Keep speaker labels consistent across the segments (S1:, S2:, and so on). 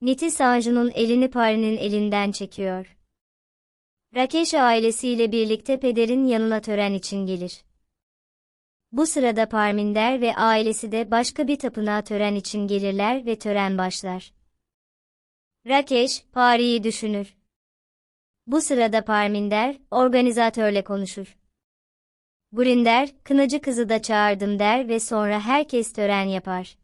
S1: Niti Sanju'nun elini Pari'nin elinden çekiyor. Rakesh ailesiyle birlikte pederin yanına tören için gelir. Bu sırada Parminder ve ailesi de başka bir tapınağa tören için gelirler ve tören başlar. Rakesh, Pari'yi düşünür. Bu sırada Parminder, organizatörle konuşur. Gurinder, kınacı kızı da çağırdım der ve sonra herkes tören yapar.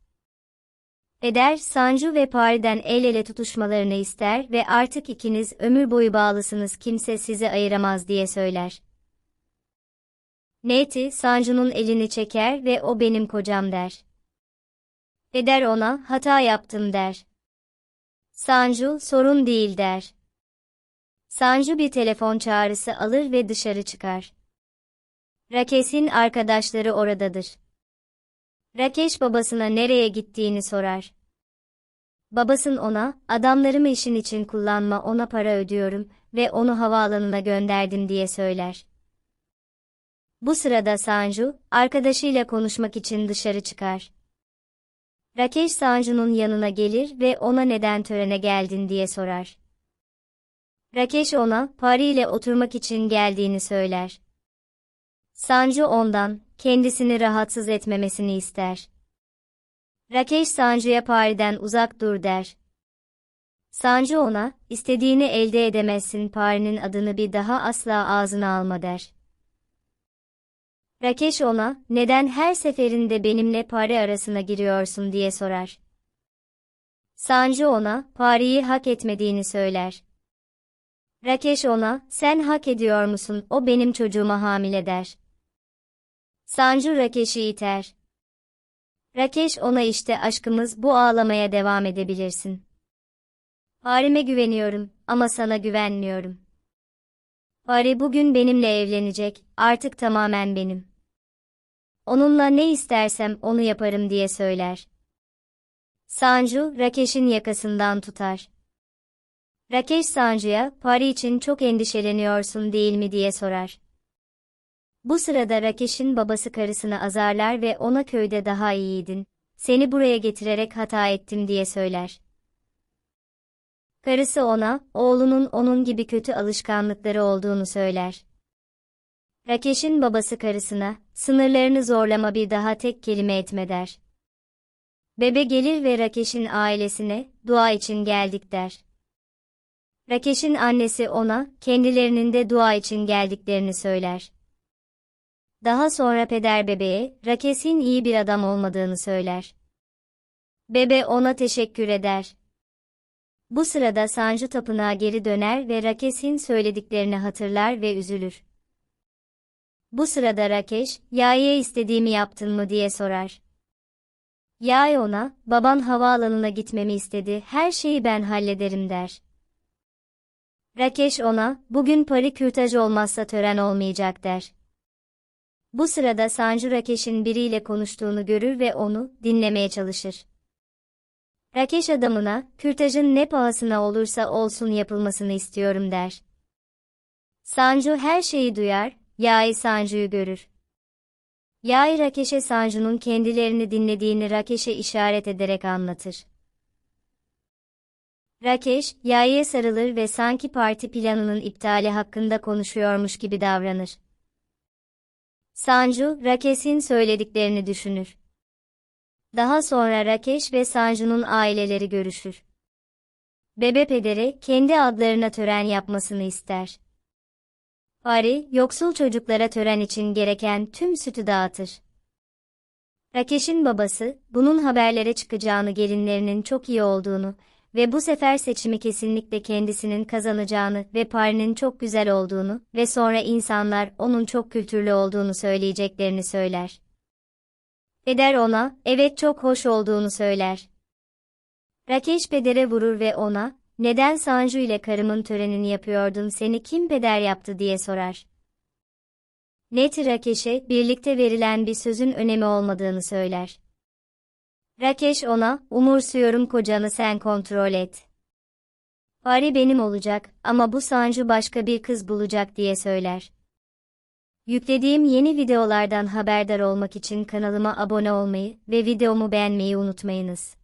S1: Eder, Sanju ve Pari'den el ele tutuşmalarını ister ve artık ikiniz ömür boyu bağlısınız kimse sizi ayıramaz diye söyler. Neti, Sanju'nun elini çeker ve o benim kocam der. Eder ona, hata yaptım der. Sanju, sorun değil der. Sanju bir telefon çağrısı alır ve dışarı çıkar. Rakesh'in arkadaşları oradadır. Rakesh babasına nereye gittiğini sorar. Babasın ona, adamlarımı işin için kullanma ona para ödüyorum ve onu havaalanına gönderdim diye söyler. Bu sırada Sanju, arkadaşıyla konuşmak için dışarı çıkar. Rakesh Sanju'nun yanına gelir ve ona neden törene geldin diye sorar. Rakesh ona, Pari ile oturmak için geldiğini söyler. Sanju ondan, kendisini rahatsız etmemesini ister. Rakesh Sanju'ya Pari'den uzak dur der. Sanju ona, istediğini elde edemezsin Pari'nin adını bir daha asla ağzına alma der. Rakesh ona, neden her seferinde benimle Pari arasına giriyorsun diye sorar. Sanju ona, Pari'yi hak etmediğini söyler. Rakesh ona, sen hak ediyor musun, o benim çocuğuma hamile der. Sanju Rakesh'i iter. Rakesh ona işte aşkımız bu ağlamaya devam edebilirsin. Pari'me güveniyorum ama sana güvenmiyorum. Pari bugün benimle evlenecek, artık tamamen benim. Onunla ne istersem onu yaparım diye söyler. Sanju, Rakesh'in yakasından tutar. Rakesh Sanju'ya, Pari için çok endişeleniyorsun değil mi diye sorar. Bu sırada Rakesh'in babası karısını azarlar ve ona köyde daha iyiydin, seni buraya getirerek hata ettim diye söyler. Karısı ona, oğlunun onun gibi kötü alışkanlıkları olduğunu söyler. Rakesh'in babası karısına, sınırlarını zorlama bir daha tek kelime etme der. Bebe gelir ve Rakesh'in ailesine, dua için geldik der. Rakesh'in annesi ona, kendilerinin de dua için geldiklerini söyler. Daha sonra peder bebeğe, Rakesh'in iyi bir adam olmadığını söyler. Bebe ona teşekkür eder. Bu sırada Sanju tapınağa geri döner ve Rakesh'in söylediklerini hatırlar ve üzülür. Bu sırada Rakesh, Ya'ya istediğimi yaptın mı diye sorar. Yay ona, baban havaalanına gitmemi istedi, her şeyi ben hallederim der. Rakesh ona, bugün pari kürtaj olmazsa tören olmayacak der. Bu sırada Sanju Rakesh'in biriyle konuştuğunu görür ve onu dinlemeye çalışır. Rakesh adamına, kürtajın ne pahasına olursa olsun yapılmasını istiyorum der. Sanju her şeyi duyar, Yai Sanju'yu görür. Yai Rakesh'e Sanju'nun kendilerini dinlediğini Rakesh'e işaret ederek anlatır. Rakesh, Yai'ye sarılır ve sanki parti planının iptali hakkında konuşuyormuş gibi davranır. Sanju, Rakesh'in söylediklerini düşünür. Daha sonra Rakesh ve Sanju'nun aileleri görüşür. Bebe pederi kendi adlarına tören yapmasını ister. Ari, yoksul çocuklara tören için gereken tüm sütü dağıtır. Rakesh'in babası, bunun haberlere çıkacağını gelinlerinin çok iyi olduğunu ve bu sefer seçimi kesinlikle kendisinin kazanacağını ve Pari'nin çok güzel olduğunu ve sonra insanlar onun çok kültürlü olduğunu söyleyeceklerini söyler. Peder ona, evet çok hoş olduğunu söyler. Rakesh pedere vurur ve ona, neden Sanju ile karımın törenini yapıyordun seni kim peder yaptı diye sorar. Neti Rakesh'e birlikte verilen bir sözün önemi olmadığını söyler. Rakesh ona, umursuyorum kocanı sen kontrol et. Pari benim olacak ama bu Sanju başka bir kız bulacak diye söyler. Yüklediğim yeni videolardan haberdar olmak için kanalıma abone olmayı ve videomu beğenmeyi unutmayınız.